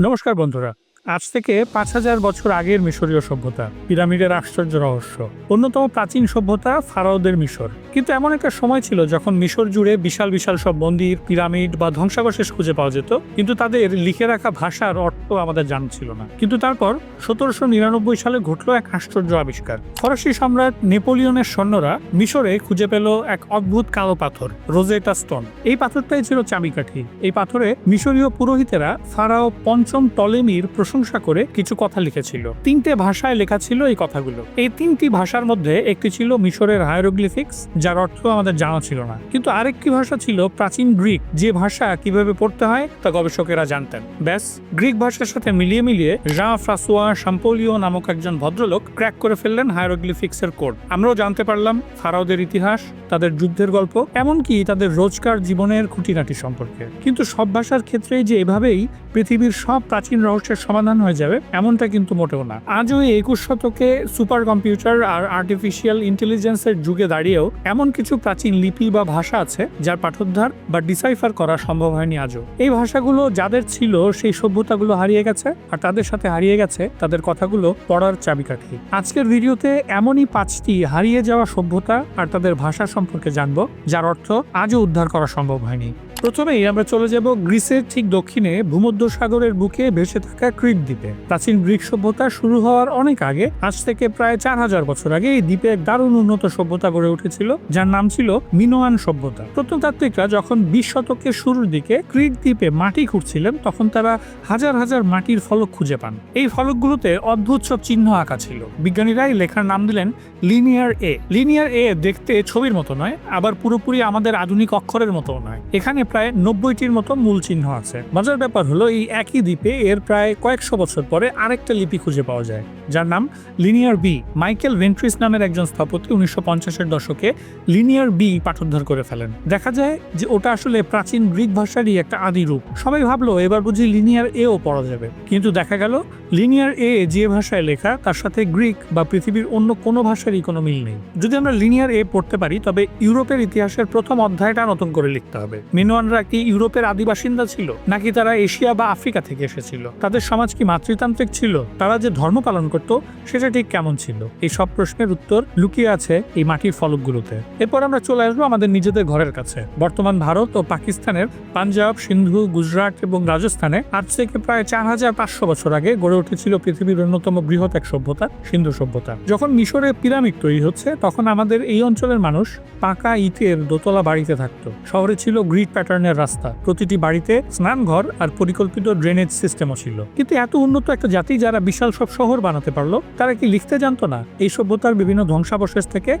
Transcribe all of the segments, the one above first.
নমস্কার বন্ধুরা। আজ থেকে পাঁচ হাজার বছর আগের মিশরীয় সভ্যতা, পিরামিডের আশ্চর্য রহস্য, অন্যতম প্রাচীন সভ্যতা ফারাওদের মিশর। কিন্তু এমন একটা সময় ছিল যখন মিশর জুড়ে বিশাল বিশাল সব মন্দির, পিরামিড বা ধ্বংসাবশেষ খুঁজে পাওয়া যেত, কিন্তু তাদের লিখে রাখা ভাষার অর্থ আমাদের জানা ছিল না। কিন্তু তারপর সতেরোশো নিরানব্বই সালে ঘটলো এক আশ্চর্য আবিষ্কার। ফরাসি সম্রাট নেপোলিয়নের সৈন্যরা মিশরে খুঁজে পেল এক অদ্ভুত কালো পাথর, রোজেটা স্টোন। এই পাথরটাই ছিল চাবিকাঠি। এই পাথরে মিশরীয় পুরোহিতেরা ফারাও পঞ্চম টলেমির প্রশংসা করে কিছু কথা লিখেছিল। তিনটে ভাষায় লেখা ছিল এই কথাগুলো। এই তিনটি ভাষার মধ্যে একটি ছিল মিশরের হায়ারোগ্লিফিক্স, যার অর্থ আমাদের জানা ছিল না। কিন্তু আরেকটি ভাষা ছিল প্রাচীন গ্রিক, যে ভাষা কীভাবে পড়তে হয় তা গবেষকেরা জানতেন। ব্যাস, গ্রিক ভাষার সাথে মিলিয়ে মিলিয়ে জা ফ্রাসোয়া শাম্পোলিও নামক একজন ভদ্রলোক ক্র্যাক করে ফেললেন হায়ারোগ্লিফিক্স এর কোড। আমরাও জানতে পারলাম ফারাওদের ইতিহাস, তাদের যুদ্ধের গল্প, এমনকি তাদের রোজকার জীবনের খুঁটিনাটি সম্পর্কে। কিন্তু সব ভাষার ক্ষেত্রে যে এভাবেই পৃথিবীর সব প্রাচীন রহস্যের সমাধান হয়ে যাবে, এমনটা কিন্তু মোটেও না। আজও একুশ শতকে সুপার কম্পিউটার আর আর্টিফিশিয়াল ইন্টেলিজেন্সের যুগে দাঁড়িয়েও এমন কিছু প্রাচীন লিপি বা ভাষা আছে, যার পাঠোদ্ধার বা ডিসাইফার করা সম্ভব হয়নি আজও। এই ভাষাগুলো যাদের ছিল, সেই সভ্যতাগুলো হারিয়ে গেছে, আর তাদের সাথে হারিয়ে গেছে তাদের কথাগুলো পড়ার চাবিকাঠি। আজকের ভিডিওতে এমনই পাঁচটি হারিয়ে যাওয়া সভ্যতা আর তাদের ভাষা সম্পর্কে জানব, যার অর্থ আজও উদ্ধার করা সম্ভব হয়নি। প্রথমেই আমরা চলে যাব গ্রিসের ঠিক দক্ষিণে ভূমধ্য সাগরের বুকে ভেসে থাকা ক্রিট দ্বীপে। প্রাচীন গ্রিক সভ্যতা শুরু হওয়ার অনেক আগে, আজ থেকে প্রায় চার হাজার বছর আগে এই দ্বীপে এক দারুণ উন্নত সভ্যতা গড়ে উঠেছিল, যার নাম ছিল মিনোয়ান সভ্যতা। প্রত্নতাত্ত্বিকরা যখন বিশ শতকের শুরুর দিকে ক্রিট দ্বীপে মাটি খুঁড়ছিলেন, তখন তারা হাজার হাজার মাটির ফলক খুঁজে পান। এই ফলকগুলোতে অদ্ভুত সব চিহ্ন আঁকা ছিল। বিজ্ঞানীরাই লেখার নাম দিলেন লিনিয়ার এ। লিনিয়ার এ দেখতে ছবির মতো নয়, আবার পুরোপুরি আমাদের আধুনিক অক্ষরের মতো নয়। এখানে প্রায় নব্বইটির মতো মূল চিহ্ন আছে। মজার ব্যাপার হলো, এই একই দ্বীপে এর প্রায় কয়েকশো বছর পরে আরেকটা লিপি খুঁজে পাওয়া যায়। যার নাম লিনিয়ার বি মাইকেল ভেন্ট্রিস নামের একজন স্থপতি উনিশশো পঞ্চাশের দশকে লিনিয়ার বি পাঠোদ্ধার করে ফেলেন। দেখা যায় যে ওটা আসলে প্রাচীন গ্রিক ভাষারই একটা আদি রূপ। সবাই ভাবলো, এবার বুঝি লিনিয়ার এও পড়া যাবে। কিন্তু দেখা গেল লিনিয়ার এ যে ভাষায় লেখা, তার সাথে গ্রিক বা পৃথিবীর অন্য কোনো ভাষারই কোনো মিল নেই। যদি আমরা লিনিয়ার এ পড়তে পারি, তবে ইউরোপের ইতিহাসের প্রথম অধ্যায়টা নতুন করে লিখতে হবে। মিনোয়ানরা কি ইউরোপের আদি বাসিন্দা ছিল? নাকি তারা এশিয়া বা আফ্রিকা থেকে এসেছিল? তাদের সমাজ কি মাতৃতান্ত্রিক ছিল? তারা যে ধর্ম পালন করত, সেটা ঠিক কেমন ছিল? এই সব প্রশ্নের উত্তর লুকিয়ে আছে এই মাটির ফলকগুলোতে। এরপর আমরা চলে আসব আমাদের নিজেদের ঘরের কাছে। বর্তমান ভারত ও পাকিস্তানের পাঞ্জাব, সিন্ধু, গুজরাট এবং রাজস্থানে আজ থেকে প্রায় চার হাজার পাঁচশো বছর আগে গড়ে উঠেছিল পৃথিবীর অন্যতম বৃহৎ এক সভ্যতা, সিন্ধু সভ্যতা। যখন মিশরে পিরামিড তৈরি হচ্ছে, তখন আমাদের এই অঞ্চলের মানুষ পাকা ইটের দোতলা বাড়িতে থাকতো। শহরে ছিল গ্রিড প্যাটার্নের রাস্তা। প্রতিটি বাড়িতে স্নানঘর আর পরিকল্পিত ড্রেনেজ সিস্টেমও ছিল। কিন্তু এত উন্নত একটা জাতি যারা বিশাল সব শহর বানাতে পারল, তারা কি লিখতে জানতো না? এই সভ্যতার বিভিন্ন ধ্বংসাবশেষ থেকে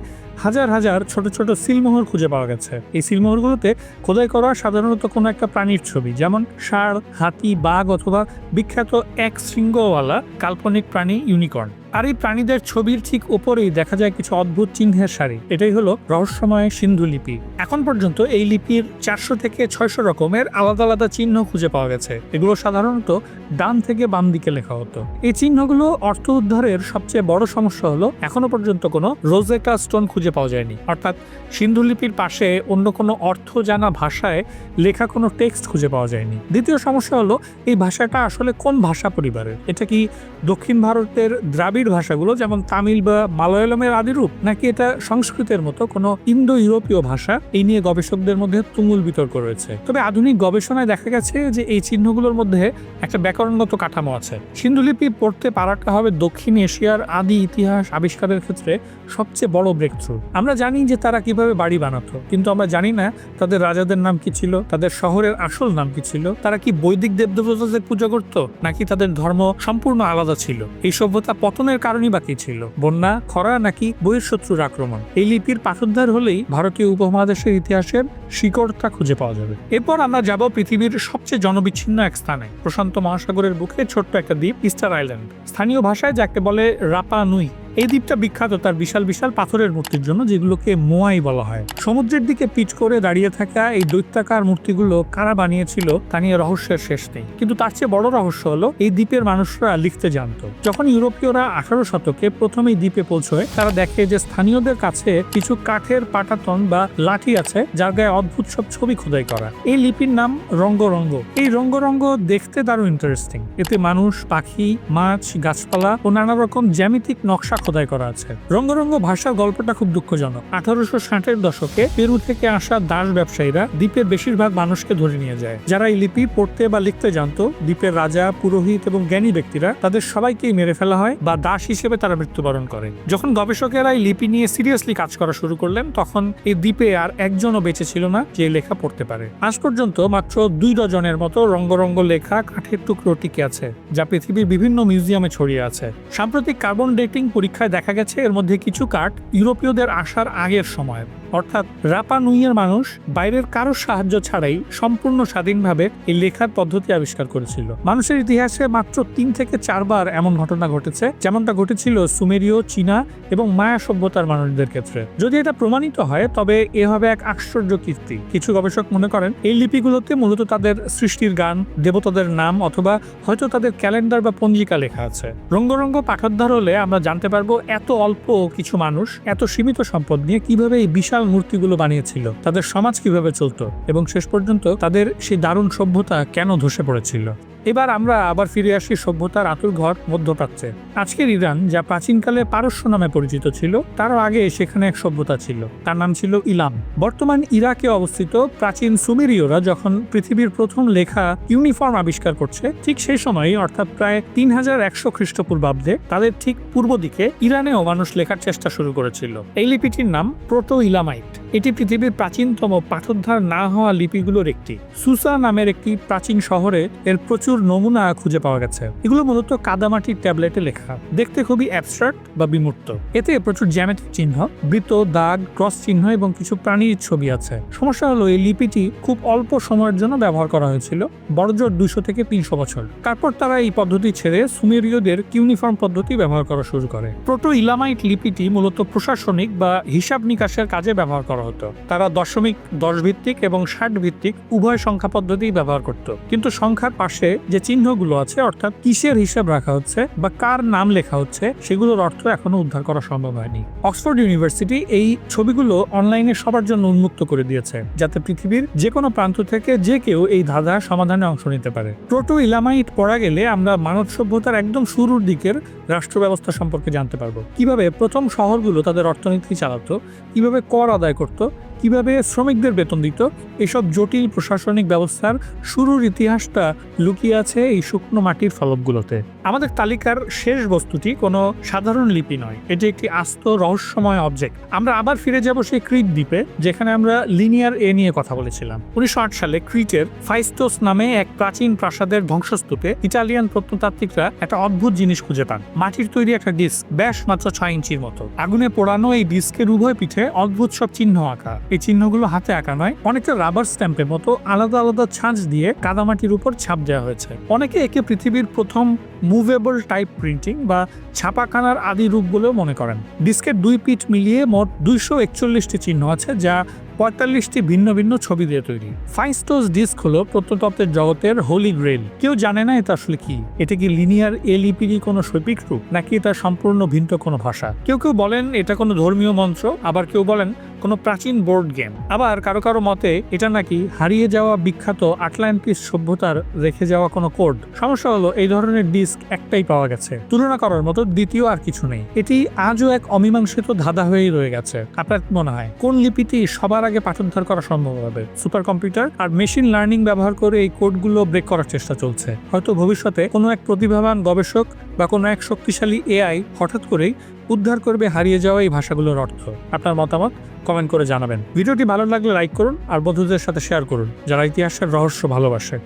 হাজার হাজার ছোট ছোট সিলমোহর খুঁজে পাওয়া গেছে। এই সিলমোহরগুলোতে খোদাই করা সাধারণত কোনো একটা প্রাণীর ছবি, যেমন ষাঁড়, হাতি, বাঘ অথবা বিখ্যাত এক শৃঙ্গওয়ালা কাল্পনিক প্রাণী ইউনিকর্ন। আর এই প্রাণীদের ছবির ঠিক ওপরেই দেখা যায় কিছু অদ্ভুত চিহ্নের সারি। এটাই হলো রহস্যময় সিন্ধু লিপি। এখন পর্যন্ত এই লিপির চারশো থেকে ছয়শো রকমের আলাদা আলাদা চিহ্ন খুঁজে পাওয়া গেছে। এগুলো সাধারণত ডান থেকে বাম দিকে লেখা হতো। এই চিহ্নগুলো অর্থ উদ্ধারের সবচেয়ে বড় সমস্যা হলো, এখনও পর্যন্ত কোনো রোজেটা স্টোন খুঁজে পাওয়া যায়নি। অর্থাৎ সিন্ধু লিপির পাশে অন্য কোনো অর্থ জানা ভাষায় লেখা কোনো টেক্সট খুঁজে পাওয়া যায়নি। দ্বিতীয় সমস্যা হলো, এই ভাষাটা আসলে কোন ভাষা পরিবারের? এটা কি দক্ষিণ ভারতের দ্রাবিড় ভাষাগুলো, যেমন তামিল বা মালয়ালমের আদিরূপ নাকি এটা সংস্কৃতের মতো কোনো ইন্দো ইউরোপীয় ভাষা? এই নিয়ে গবেষকদের মধ্যে তুমুল বিতর্ক রয়েছে। তবে আধুনিক গবেষণায় দেখা গেছে যে এই চিহ্নগুলোর মধ্যে একটা ব্যাকরণগত কাঠামো আছে। সিন্ধুলিপি পড়তে পারাটা হবে দক্ষিণ এশিয়ার আদি ইতিহাস আবিষ্কারের ক্ষেত্রে সবচেয়ে বড় ব্রেক থ্রু আমরা জানি যে তারা কীভাবে বাড়ি বানাতো, কিন্তু আমরা জানি না তাদের রাজাদের নাম কি ছিল, তাদের শহরের আসল নাম কি ছিল, তারা কি বৈদিক দেবদেবতাদের পূজা করত, নাকি তাদের ধর্ম সম্পূর্ণ আলাদা ছিল। এই সভ্যতা পতনের কারণই বাকি ছিল? বন্যা, খরা নাকি বহিঃশত্রুর আক্রমণ? এই লিপির পাঠোদ্ধার হলেই ভারতীয় উপমহাদেশের ইতিহাসের শিকড়টা খুঁজে পাওয়া যাবে। এরপর আমরা যাব পৃথিবীর সবচেয়ে জনবিচ্ছিন্ন এক স্থানে, প্রশান্ত মহাসাগরের বুকে ছোট্ট একটা দ্বীপ, ইস্টার আইল্যান্ড। স্থানীয় ভাষায় যাকে বলে রাপা নুই এই দ্বীপটা বিখ্যাত তার বিশাল বিশাল পাথরের মূর্তির জন্য, যেগুলোকে মোয়াই বলা হয়। সমুদ্রের দিকে পিচ করে দাঁড়িয়ে থাকা এই দৈত্যাকার মূর্তিগুলো কারা বানিয়েছিল, তা নিয়ে রহস্যের শেষ নেই। কিন্তু তার চেয়ে বড় রহস্য হলো, এই দ্বীপের মানুষরা লিখতে জানতো। যখন ইউরোপীয়রা আঠারো শতকে প্রথম এই দ্বীপে পৌঁছয়, তারা দেখে যে স্থানীয়দের কাছে কিছু কাঠের পাটাতন বা লাঠি আছে, যার গায়ে অদ্ভুত সব ছবি খোদাই করা। এই লিপির নাম রঙ্গরঙ্গ। এই রঙ্গরঙ্গ দেখতে দারুণ ইন্টারেস্টিং এতে মানুষ, পাখি, মাছ, গাছপালা ও নানা রকম জ্যামিতিক নকশা খোদাই করা আছে। রঙ্গরঙ্গ ভাষার গল্পটা খুব দুঃখজনক। আঠারোশো ষাটের দশকে পেরু থেকে আসা দাস ব্যবসায়ীরা দ্বীপের বেশিরভাগ মানুষকে ধরে নিয়ে যায়। যারা এই লিপি পড়তে বা লিখতে জানতো, দ্বীপের রাজা, পুরোহিত এবং জ্ঞানী ব্যক্তিরা তাদের সবাইকেই মেরে ফেলা হয় বা দাস হিসেবে তারা মৃত্যুবরণ করে। যখন গবেষকেরা এই লিপি নিয়ে সিরিয়াসলি কাজ করা শুরু করলেন, তখন এই দ্বীপে আর একজনও বেঁচে ছিল না যে লেখা পড়তে পারে। আজ পর্যন্ত মাত্র দুই ডজনের মতো রঙ্গরঙ্গ লেখা কাঠের টুকরো টিকে আছে, যা পৃথিবীর বিভিন্ন মিউজিয়ামে ছড়িয়ে আছে। সাম্প্রতিক কার্বন ডেটিং পরীক্ষায় দেখা গেছে এর মধ্যে কিছু কাঠ ইউরোপীয়দের আসার আগের সময়। অর্থাৎ রাপা নুইয়ের মানুষ বাইরের কারও সাহায্য ছাড়াই সম্পূর্ণ স্বাধীনভাবে এই লেখার পদ্ধতি আবিষ্কার করেছিল। মানুষের ইতিহাসে মাত্র তিন থেকে চারবার এমন ঘটনা ঘটেছে, যেমনটা ঘটেছিল সুমেরীয় চীনা এবং মায়া সভ্যতার মানুষদের ক্ষেত্রে। যদি এটা প্রমাণিত হয়, তবে এ হবে এক আশ্চর্য কীর্তি। কিছু গবেষক মনে করেন, এই লিপিগুলোতে মূলত তাদের সৃষ্টির গান, দেবতাদের নাম অথবা হয়তো তাদের ক্যালেন্ডার বা পঞ্জিকা লেখা আছে। রঙ্গরঙ্গ পাঠোদ্ধার হলে আমরা জানতে পারব, এত অল্প কিছু মানুষ, এত সীমিত সম্পদ নিয়ে কীভাবে এই বিশাল মূর্তিগুলো বানিয়েছিল। তাদের সমাজ কীভাবে চলত এবং শেষ পর্যন্ত তাদের সেই দারুণ সভ্যতা কেন ধসে পড়েছিল? এবার আমরা আবার ফিরে আসি সভ্যতার আতুর ঘর মধ্যপ্রাচ্যে। আজকের ইরান, যা প্রাচীনকালে পারস্য নামে পরিচিত ছিল, তারও আগে সেখানে এক সভ্যতা ছিল। তার নাম ছিল ইলাম। বর্তমান ইরাকে অবস্থিত প্রাচীন সুমেরীয়রা যখন পৃথিবীর প্রথম লেখা ইউনিফর্ম আবিষ্কার করছে, ঠিক সেই সময়ই, অর্থাৎ প্রায় তিন হাজার একশো খ্রিস্টপূর্বাব্দে, তাদের ঠিক পূর্ব দিকে ইরানেও মানুষ লেখার চেষ্টা শুরু করেছিল। এই লিপিটির নাম প্রোটো ইলামাইট এটি পৃথিবীর প্রাচীনতম পাঠোদ্ধার না হওয়া লিপিগুলোর একটি। সুসা নামের একটি প্রাচীন শহরে এর প্রচুর নমুনা খুঁজে পাওয়া গেছে। এগুলো মূলত কাদামাটির ট্যাবলেটে লেখা। দেখতে খুবই অ্যাবস্ট্রাক্ট বা বিমূর্ত। এতে প্রচুর জ্যামেটিক চিহ্ন, বৃত্ত, দাগ, ক্রস চিহ্ন এবং কিছু প্রাণীর ছবি আছে। সমস্যা হলো এই লিপিটি খুব অল্প সময়ের জন্য ব্যবহার করা হয়েছিল, বড়জোর দুশো থেকে তিনশো বছর। তারপর তারা এই পদ্ধতি ছেড়ে সুমেরীয়দের কিউনিফর্ম পদ্ধতি ব্যবহার করা শুরু করে। প্রোটো ইলামাইট লিপিটি মূলত প্রশাসনিক বা হিসাব নিকাশের কাজে ব্যবহার করা হতো। তারা দশমিক দশ ভিত্তিক এবং ষাট ভিত্তিক উভয় সংখ্যা পদ্ধতি ব্যবহার করত। কিন্তু সংখ্যার পাশে যে চিহ্নগুলো আছে, অর্থাৎ কিসের হিসাব রাখা হচ্ছে বা কার নাম লেখা হচ্ছে, সেগুলোর অর্থ এখনও উদ্ধার করা সম্ভব হয়নি। অক্সফোর্ড ইউনিভার্সিটি এই ছবিগুলো অনলাইনে সবার জন্য উন্মুক্ত করে দিয়েছে, যাতে পৃথিবীর যে কোনো প্রান্ত থেকে যে কেউ এই ধাঁধা সমাধানে অংশ নিতে পারে। প্রোটো ইলামাইট পড়া গেলে আমরা মানব সভ্যতার একদম শুরুর দিকের রাষ্ট্র ব্যবস্থা সম্পর্কে জানতে পারব। কীভাবে প্রথম শহরগুলো তাদের অর্থনীতি চালাতো, কীভাবে কর আদায় করত тобто কীভাবে শ্রমিকদের বেতন দিত? এসব জটিল প্রশাসনিক ব্যবস্থার শুরুর ইতিহাসটা লুকিয়ে আছে এই শুকনো মাটির ফলকগুলোতে। আমাদের তালিকার শেষ বস্তুটি কোনো সাধারণ লিপি নয়। এটি একটি আস্ত রহস্যময় অবজেক্ট আমরা আবার ফিরে যাব সেই ক্রিট দ্বীপে, যেখানে আমরা লিনিয়ার এ নিয়ে কথা বলেছিলাম। উনিশশো আট সালে ক্রিটের ফাইস্টোস নামে এক প্রাচীন প্রাসাদের ধ্বংসস্তূপে ইটালিয়ান প্রত্নতাত্ত্বিকরা একটা অদ্ভুত জিনিস খুঁজে পান। মাটির তৈরি একটা ডিস্ক, ব্যাস মাত্র ছয় ইঞ্চির মতো। আগুনে পোড়ানো এই ডিস্কের উভয় পিঠে অদ্ভুত সব চিহ্ন আঁকা। এই চিহ্নগুলো হাতে আঁকা নয়, অনেকটা রাবার স্ট্যাম্পের মতো আলাদা আলাদা ছাঁচ দিয়ে কাদামাটির উপর ছাপ দেওয়া হয়েছে। অনেকে একে পৃথিবীর প্রথম মুভেবল টাইপ প্রিন্টিং বা ছাপাখানার আদি রূপ বলেও মনে করেন। ডিস্কের দুই পিঠ মিলিয়ে মোট দুইশো একচল্লিশটি চিহ্ন আছে যা পঁয়তাল্লিশটি ভিন্ন ভিন্ন ছবি দিয়ে তৈরি। ফাইস্টোস ডিস্ক হলো প্রত্নতত্ত্বের জগতের হোলি গ্রেল। কেউ জানে না এটা আসলে কি? এটা কি লিনিয়ার এ লিপিরই কোনো শৈল্পিক রূপ, নাকি এটা সম্পূর্ণ ভিন্ন কোনো ভাষা? কেউ কেউ বলেন এটা কোনো ধর্মীয় মন্ত্র, আবার কেউ বলেন কোনো প্রাচীন বোর্ড গেম। আবার কারও কারও মতে এটা নাকি হারিয়ে যাওয়া বিখ্যাত আটলান্টিস সভ্যতার রেখে যাওয়া কোনো কোড। সমস্যা হলো এই ধরনের ডিস্ক একটাই পাওয়া গেছে। তুলনা করার মতো দ্বিতীয় আর কিছু নেই। এটি আজও এক অমীমাংসিত ধাঁধা হয়েই রয়ে গেছে। আপনার মনে হয়, কোন লিপিটি সবার আগে পাঠোদ্ধার করা সম্ভব হবে। সুপার কম্পিউটার আর মেশিন লার্নিং ব্যবহার করে এই কোডগুলো ব্রেক করার চেষ্টা চলছে। হয়তো ভবিষ্যতে কোনো এক প্রতিভাবান গবেষক বা কোনো এক শক্তিশালী এআই হঠাৎ করেই উদ্ধার করবে হারিয়ে যাওয়া এই ভাষাগুলোর অর্থ। আপনার মতামত কমেন্ট করে জানাবেন। ভিডিওটি ভালো লাগলে লাইক করুন আর বন্ধুদের সাথে শেয়ার করুন, যারা ইতিহাসের রহস্য ভালোবাসে।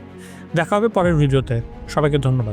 দেখা হবে পরের ভিডিওতে। সবাইকে ধন্যবাদ।